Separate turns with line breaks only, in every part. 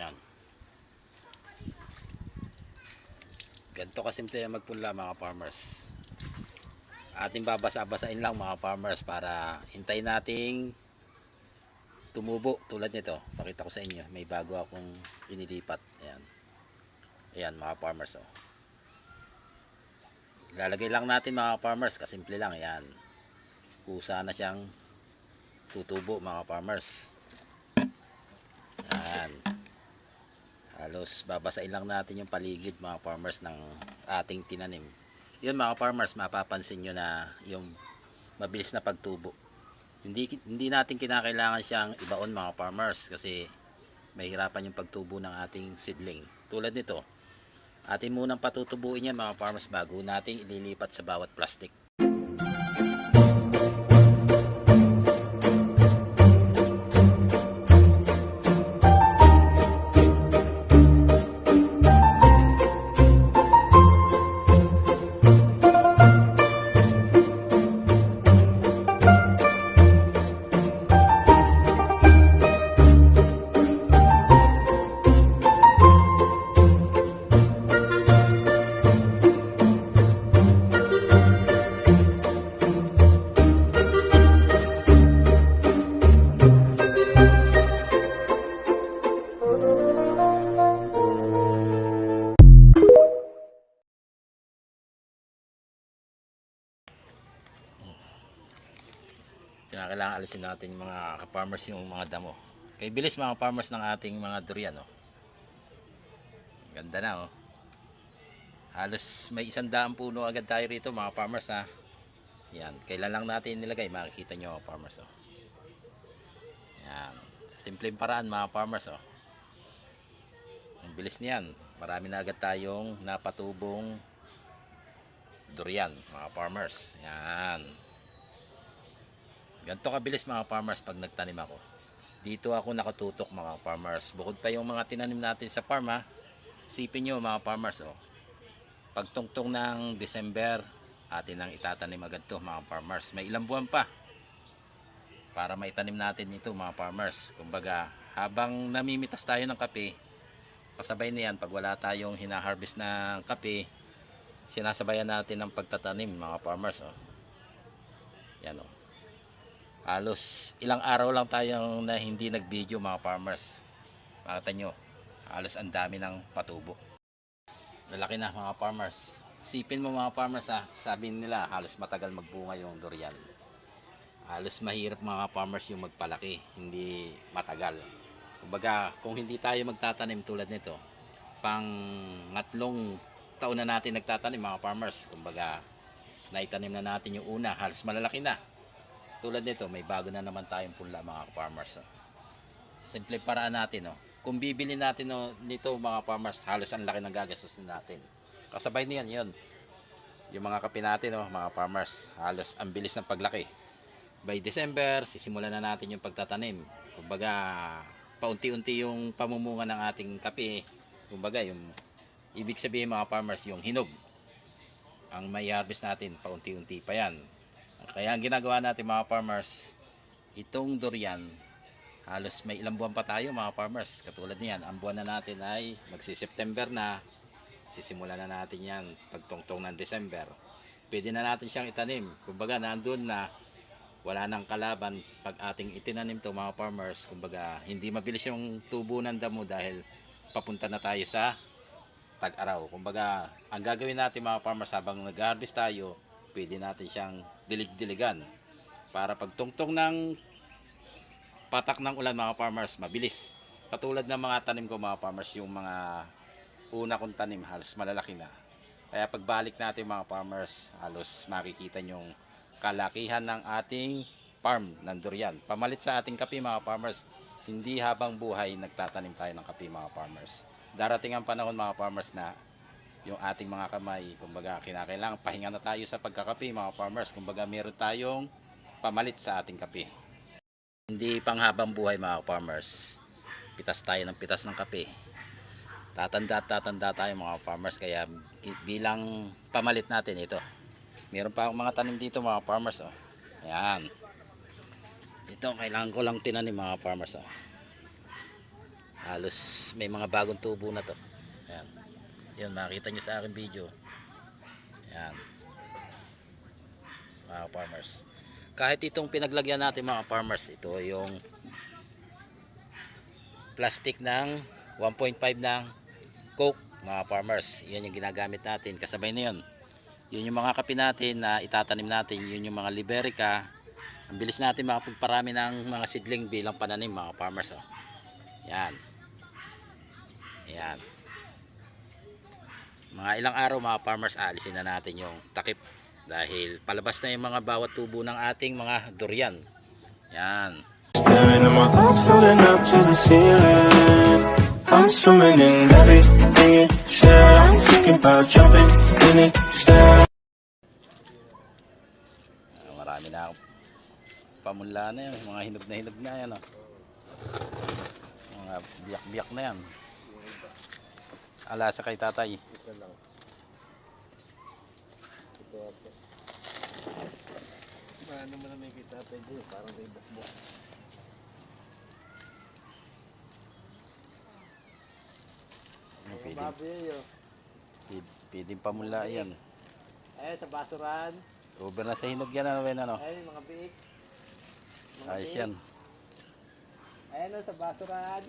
Yan. Ganito kasimple ang magpunla mga farmers. Ating babasa-basain lang mga farmers para hintayin nating tumubo tulad nito. Pakita ko sa inyo. May bago akong inilipat. Ayan. Ayan mga farmers. Oh. Lalagay lang natin mga farmers. Kasimple lang. Ayan. Kusa na siyang tutubo mga farmers. Ayan. Halos babasain lang natin yung paligid mga farmers ng ating tinanim. Yun mga farmers, mapapansin nyo na yung mabilis na pagtubo. Hindi, hindi natin kinakailangan siyang ibaon mga farmers kasi mahirapan yung pagtubo ng ating seedling. Tulad nito, atin munang patutubuin yan mga farmers bago natin ililipat sa bawat plastic. Alisin natin mga farmers yung mga damo. Kay bilis mga farmers ng ating mga durian. Oh. Ganda na oh. Halos may isang daang puno agad tayo rito mga farmers ha. Yan. Kailan lang natin nilagay makikita nyo mga farmers oh. Yan. Sa simpleng paraan mga farmers oh. Ang bilis niyan. Marami na agad tayong napatubong durian mga farmers. Yan. Ganito kabilis mga farmers pag nagtanim ako. Dito ako nakatutok mga farmers. Bukod pa yung mga tinanim natin sa farm ha. Sipin nyo mga farmers oh. Pagtungtong ng December, atin ang itatanim agad to mga farmers. May ilang buwan pa para maitanim natin ito mga farmers. Kumbaga, habang namimitas tayo ng kape, kasabay niyan pag wala tayong hinaharvest ng kape, sinasabayan natin ng pagtatanim mga farmers. Oh. Yan oh halos ilang araw lang tayong na hindi nag-video mga farmers. Makita nyo, halos ang dami ng patubo. Lalaki na mga farmers. Sipin mo mga farmers ha, sabi nila halos matagal magbunga yung durian. Halos mahirap mga farmers yung magpalaki, hindi matagal. Kumbaga, kung hindi tayo magtatanim tulad nito, pang ngatlong taon na natin nagtatanim mga farmers. Kumbaga, naitanim na natin yung una, halos malalaki na tulad nito, may bago na naman tayong punla mga farmers. Oh. Simple paraan natin, oh. Kung bibili natin oh, nito mga farmers, halos ang laki ng gagastusin natin. Kasabay niyan, yun. Yung mga kape natin, oh, mga farmers, halos ang bilis ng paglaki. By December, sisimulan na natin yung pagtatanim. Kumbaga, paunti-unti yung pamumunga ng ating kape. Kumbaga, yung ibig sabihin mga farmers, yung hinog. Ang may harvest natin, paunti-unti pa yan. Kaya ang ginagawa natin mga farmers, itong durian, halos may ilang buwan pa tayo mga farmers. Katulad niyan, ang buwan na natin ay magsi-September na, sisimula na natin yan pagtungtong ng December. Pwede na natin siyang itanim. Kumbaga, nandun na wala nang kalaban pag ating itinanim to mga farmers. Kumbaga, hindi mabilis yung tubo ng damo dahil papunta na tayo sa tag-araw. Kumbaga, ang gagawin natin mga farmers habang nag-harvest tayo, pwede natin siyang dilig-diligan para pagtungtong ng patak ng ulan mga farmers mabilis. Katulad ng mga tanim ko mga farmers yung mga una kong tanim halos malalaki na. Kaya pagbalik natin mga farmers halos makikita yung kalakihan ng ating farm ng durian pamalit sa ating kape mga farmers hindi habang buhay nagtatanim tayo ng kape mga farmers. Darating ang panahon mga farmers na yung ating mga kamay. Kumbaga, kinakailangan pahinga na tayo sa pagkakape mga farmers. Kumbaga, meron tayong pamalit sa ating kape. Hindi panghabang buhay mga farmers. Pitas tayo ng pitas ng kape. Tatanda at tatanda tayo mga farmers. Kaya bilang pamalit natin ito. Meron pa akong mga tanim dito mga farmers. Oh. Ayan. Ito, kailangan ko lang tinanim mga farmers. Oh. halos may mga bagong tubo na to yan makita nyo sa aking video. Ayan mga farmers. Kahit itong pinaglagyan natin mga farmers ito yung plastic ng 1.5 ng coke mga farmers. Yan yung ginagamit natin. Kasabay na yun. Yun yung mga kape natin na itatanim natin. Yun yung mga liberica. Ang bilis natin makapagparami ng mga seedling bilang pananim mga farmers oh. yan. Yan mga ilang araw mga farmers alisin na natin yung takip dahil palabas na yung mga bawat tubo ng ating mga durian yan.
I'm swimming in everything you said. I'm thinking about jumping in it. Stare.
Ah, marami na ako pamunla na yan mga hinog na hinog na yan oh. mga biyak biyak na yan alasa kay tatay
Ano mo na may kita tayo dyan, parang may bukbok.
Ano, pwede,
Baboy yun.
pwede, pwedeng pamunla yan
Ayun, sa basuran.
over na sa hinog yan ano, ano?
Ayun, mga biik. Mga
ayos yan
Ayun, oh, sa basuran.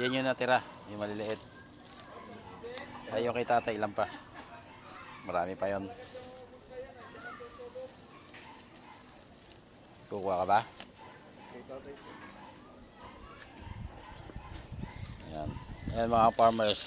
Yan yung natira yung maliliit tayo kay tatay ilan pa marami pa yon kukuha ka ba? Ayan. Ayan mga farmers.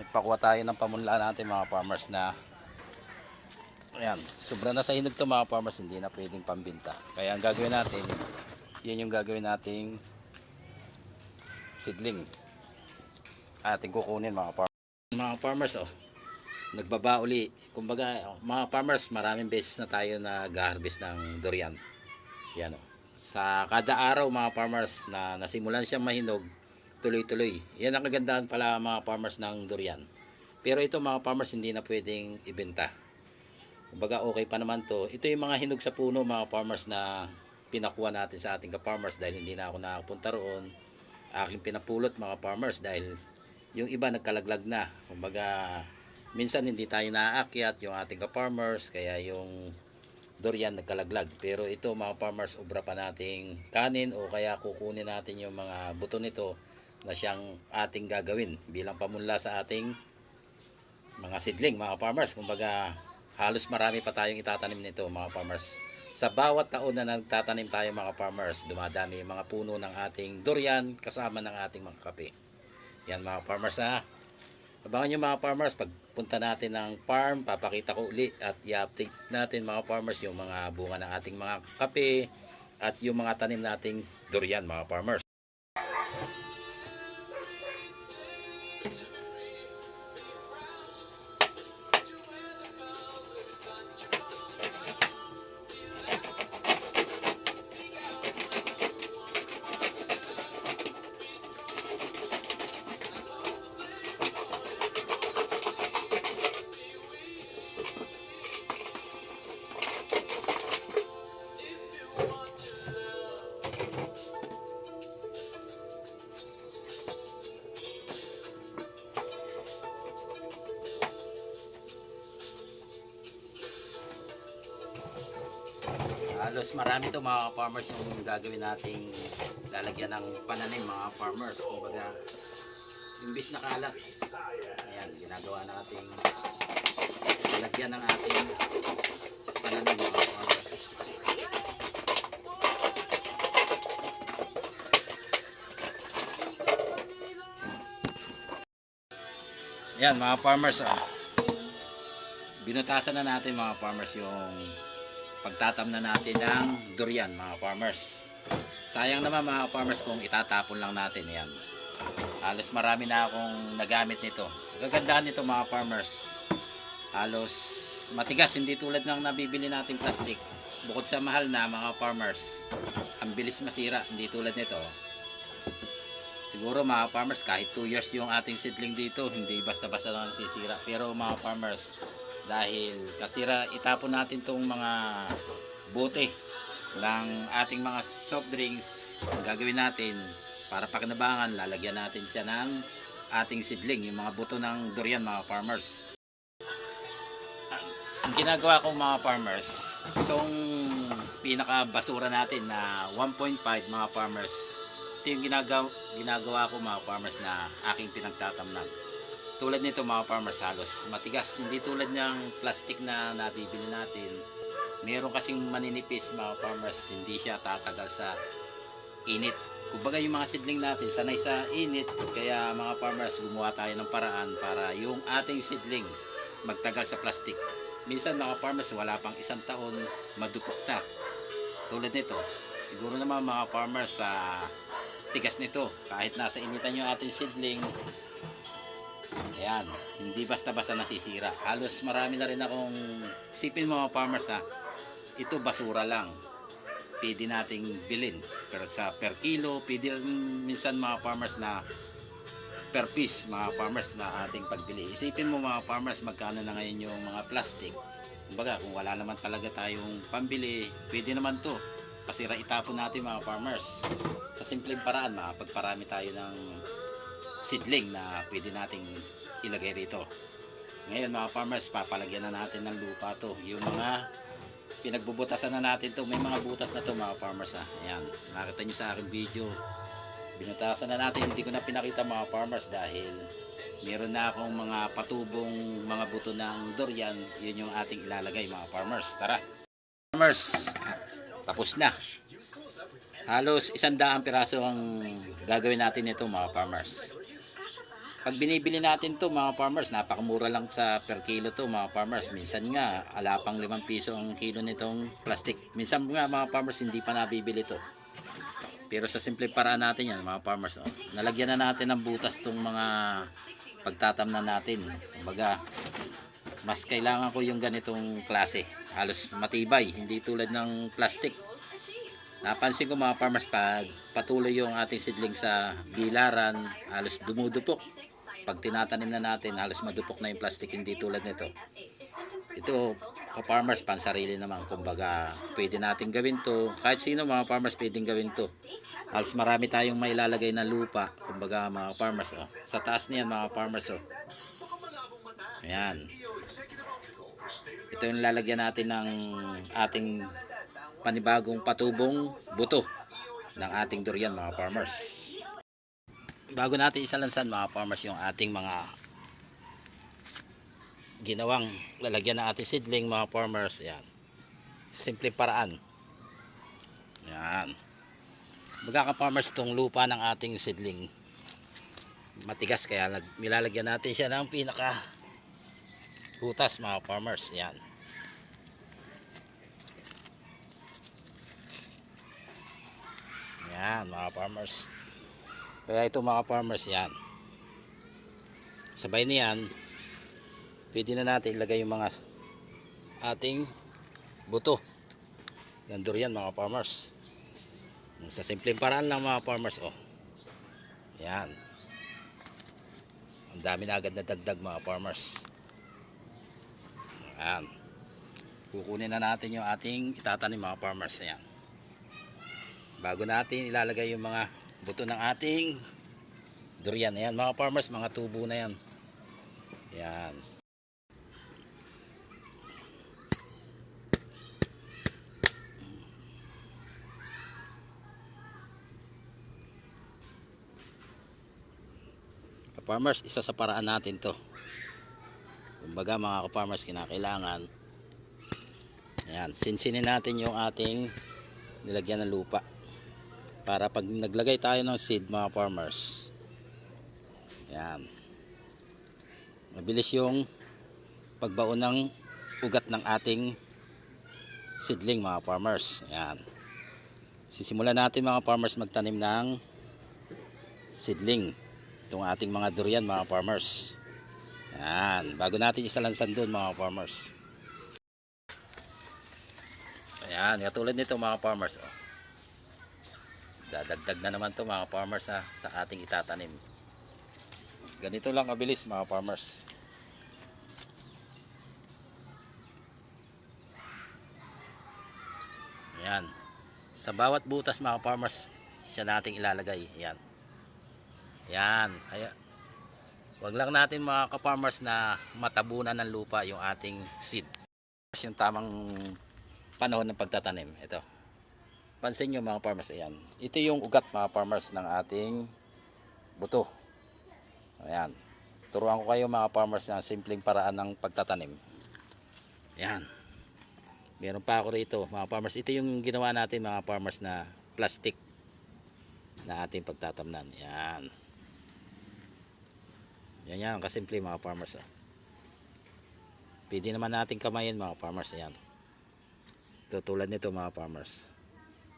Nagpakuha tayo ng pamunla natin mga farmers na Ayan. Sobra na sa hinog to mga farmers. Hindi na pwedeng pambinta. Kaya ang gagawin natin, yan yung gagawin nating seedling. Ating kukunin mga farmers. Mga farmers oh. Nagbaba uli. Kumbaga mga farmers, maraming beses na tayo nag-harvest ng durian. Yan oh. Sa kada araw mga farmers na nasimulan siyang mahinog, tuloy-tuloy. Yan ang kagandahan pala mga farmers ng durian. Pero ito mga farmers hindi na pwedeng ibenta. Kumbaga okay pa naman to. Ito yung mga hinog sa puno mga farmers na pinakuha natin sa ating ka-farmers dahil hindi na ako nakapunta roon. Aking pinapulot mga farmers dahil yung iba nagkalaglag na. Kumbaga minsan hindi tayo naaakyat yung ating ka-farmers kaya yung durian nagkalaglag. Pero ito mga farmers, obra pa nating kanin o kaya kukunin natin yung mga buto nito na siyang ating gagawin bilang pamunla sa ating mga seedling, mga farmers. Kumbaga, halos marami pa tayong itatanim nito mga farmers. Sa bawat taon na nagtatanim tayo mga farmers, dumadami yung mga puno ng ating durian kasama ng ating mga kape. Yan mga farmers ha. Abangan nyo mga farmers, pagpunta natin ng farm, papakita ko uli at i-update natin mga farmers yung mga bunga ng ating mga kape at yung mga tanim nating durian mga farmers. Halos marami to mga farmers yung gagawin nating lalagyan ng pananim mga farmers. Kumbaga, imbis na kalat. Ayan, ginagawa nating lalagyan ng ating pananim mga farmers. Ayan mga farmers ah. Binutasan na natin mga farmers yung pagtatam na natin ng durian mga farmers. Sayang naman mga farmers kung itatapon lang natin yan. Halos marami na akong nagamit nito. Gagandahan nito mga farmers. Halos matigas hindi tulad ng nabibili nating plastic. Bukod sa mahal na mga farmers, ang bilis masira hindi tulad nito. Siguro mga farmers kahit 2 years yung ating seedling dito, hindi basta-basta lang nasisira. Pero mga farmers, dahil kasira itapon natin tong mga bote ng ating mga soft drinks, ang gagawin natin para pakinabangan, lalagyan natin siya ng ating seedling, yung mga buto ng durian mga farmers. Ang ginagawa ko mga farmers, itong pinaka basura natin na 1.5 mga farmers, ito yung ginagawa, ginagawa ko mga farmers na aking pinagtatamnan. Tulad nito mga farmers halos matigas, hindi tulad ng plastic na nabibili natin. Meron kasing maninipis mga farmers, hindi siya tatagal sa init. Kumbaga yung mga seedling natin sanay sa init, kaya mga farmers gumawa tayo ng paraan para yung ating seedling magtagal sa plastic. Minsan mga farmers wala pang isang taon madupok na. Tulad nito, siguro naman mga farmers sa tigas nito, kahit nasa initan yung ating seedling, Ayan, hindi basta-basta nasisira. Halos marami na rin akong sipin mga farmers ha. Ito basura lang. Pwede nating bilhin. Pero sa per kilo, pwede rin minsan mga farmers na per piece mga farmers na ating pagbili. Isipin mo mga farmers magkano na ngayon yung mga plastic. Kumbaga kung wala naman talaga tayong pambili, pwede naman to. Pasira itapon natin mga farmers. Sa simpleng paraan, makapagparami tayo ng seedling na pwede nating ilagay rito. Ngayon mga farmers, papalagyan na natin ng lupa to. Yung mga pinagbubutasan na natin to, may mga butas na to mga farmers ha. Ayan, nakita nyo sa aking video. Binutasan na natin, hindi ko na pinakita mga farmers dahil meron na akong mga patubong mga buto ng durian. Yun yung ating ilalagay mga farmers. Tara! Farmers, tapos na. Halos isang daang piraso ang gagawin natin nito mga farmers. Pag binibili natin to mga farmers, napakamura lang sa per kilo to mga farmers. Minsan nga, ala pang 5 piso ang kilo nitong plastic. Minsan nga mga farmers, hindi pa nabibili to. Pero sa simple paraan natin yan mga farmers. Oh. Nalagyan na natin ng butas tong mga pagtatamnan natin. Kumbaga, mas kailangan ko yung ganitong klase. Halos matibay, hindi tulad ng plastic. Napansin ko mga farmers pag patuloy yung ating seedling sa bilaran, halos dumudupok. Pag tinatanim na natin, halos madupok na yung plastic, hindi tulad nito. Ito, ka-farmers, pansarili naman. Kumbaga, pwede natin gawin to. Kahit sino mga farmers, pwedeng gawin to. Halos marami tayong mailalagay na lupa. Kumbaga, mga farmers, oh. Sa taas niyan, mga farmers, oh. Ayan. Ito yung lalagyan natin ng ating panibagong patubong buto ng ating durian mga farmers. Bago natin isalansan mga farmers yung ating mga ginawang lalagyan ng ating seedling mga farmers. Yan. Simple paraan. Yan. Baga ka farmers tong lupa ng ating seedling matigas kaya nilalagyan natin siya ng pinaka butas mga farmers. Yan. Yan mga farmers. Kaya ito mga farmers yan. Sabay niyan, pwede na natin ilagay yung mga ating buto ng durian mga farmers. Sa simpleng paraan lang mga farmers oh. Yan. Ang dami na agad na dagdag mga farmers. Yan. Kukunin na natin yung ating itatanim mga farmers. Yan bago natin ilalagay yung mga buto ng ating durian. Ayan mga farmers mga tubo na yan. Yan farmers isa sa paraan natin to. Kumbaga mga farmers kinakailangan. Ayan, sinsinin natin yung ating nilagyan ng lupa para pag naglagay tayo ng seed mga farmers yan mabilis yung pagbaon ng ugat ng ating seedling mga farmers yan sisimulan natin mga farmers magtanim ng seedling itong ating mga durian mga farmers yan bago natin isalansan doon mga farmers Ayan, katulad nito mga farmers. Oh. Dadagdag na naman to mga farmers ha, sa ating itatanim. Ganito lang kabilis mga farmers. Ayan. Sa bawat butas mga farmers, siya nating ilalagay. Yan. Yan. Kaya, wag lang natin mga ka-farmers na matabunan ng lupa yung ating seed. Yung tamang panahon ng pagtatanim. Ito. Pansin nyo mga farmers, ayan. Ito yung ugat mga farmers ng ating buto. Ayan. Turuan ko kayo mga farmers ng simpleng paraan ng pagtatanim. Ayan. Meron pa ako rito mga farmers. Ito yung ginawa natin mga farmers na plastic na ating pagtatamnan. Ayan. Yan yan. Kasimple mga farmers. Oh. Pwede naman natin kamayin mga farmers. Ayan. Ito tulad nito mga farmers.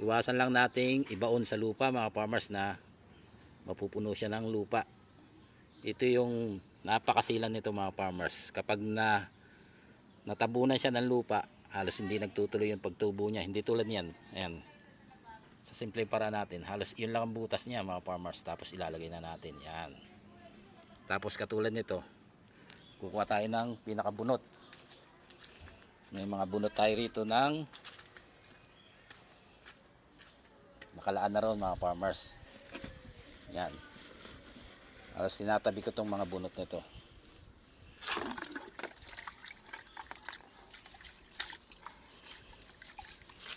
Iwasan lang nating ibaon sa lupa mga farmers na mapupuno siya ng lupa. Ito yung napakasilan nito mga farmers. Kapag na natabunan siya ng lupa, halos hindi nagtutuloy yung pagtubo niya. Hindi tulad niyan. Ayan. Sa simple para natin, halos yun lang ang butas niya mga farmers. Tapos ilalagay na natin. Yan. Tapos katulad nito, kukuha tayo ng pinakabunot. May mga bunot tayo rito ng nakalaan na ron mga farmers. Yan. Alas tinatabi ko tong mga bunot nito.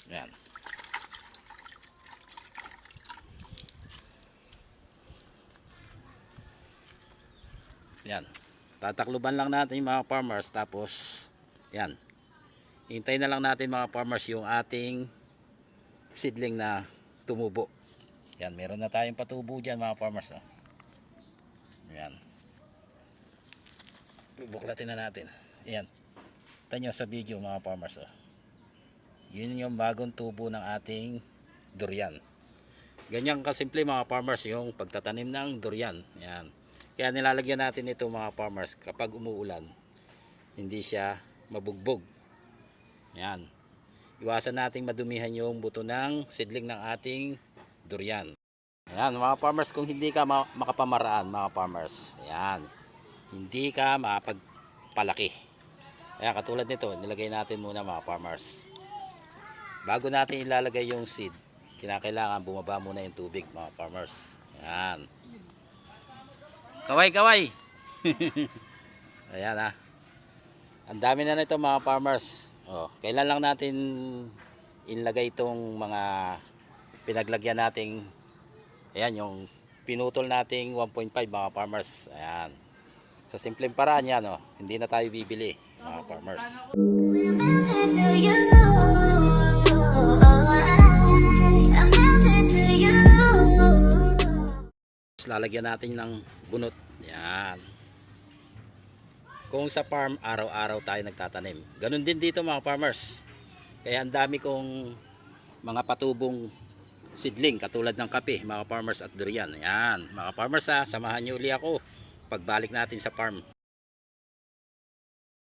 Yan. Yan. Tatakluban lang natin mga farmers tapos yan. Hintayin na lang natin mga farmers yung ating seedling na tumubo. Yan, meron na tayong patubo dyan mga farmers. Oh. Yan. Bubuklatin na natin. Yan. Tanyo sa video mga farmers. Oh. Yun yung bagong tubo ng ating durian. Ganyan kasimple mga farmers yung pagtatanim ng durian. Yan. Kaya nilalagyan natin ito mga farmers kapag umuulan. Hindi siya mabugbog. Yan. Iwasan nating madumihan yung buto ng seedling ng ating durian. Ayan mga farmers kung hindi ka ma- makapamaraan mga farmers. Ayan. Hindi ka makapagpalaki. Ayan katulad nito nilagay natin muna mga farmers. Bago natin ilalagay yung seed, kinakailangan bumaba muna yung tubig mga farmers. Ayan. Kaway kaway. Ayan ha. Ang dami na nito mga farmers. Oh, kailan lang natin ilagay itong mga pinaglagyan nating ayan yung pinutol nating 1.5 mga farmers. Ayan. Sa simpleng paraan yan, oh, hindi na tayo bibili mga farmers. lalagyan natin ng bunot. Yan. Kung sa farm, araw-araw tayo nagtatanim. Ganun din dito mga farmers. Kaya ang dami kong mga patubong seedling katulad ng kape, mga farmers at durian. Yan, mga farmers ha, samahan niyo uli ako pagbalik natin sa farm.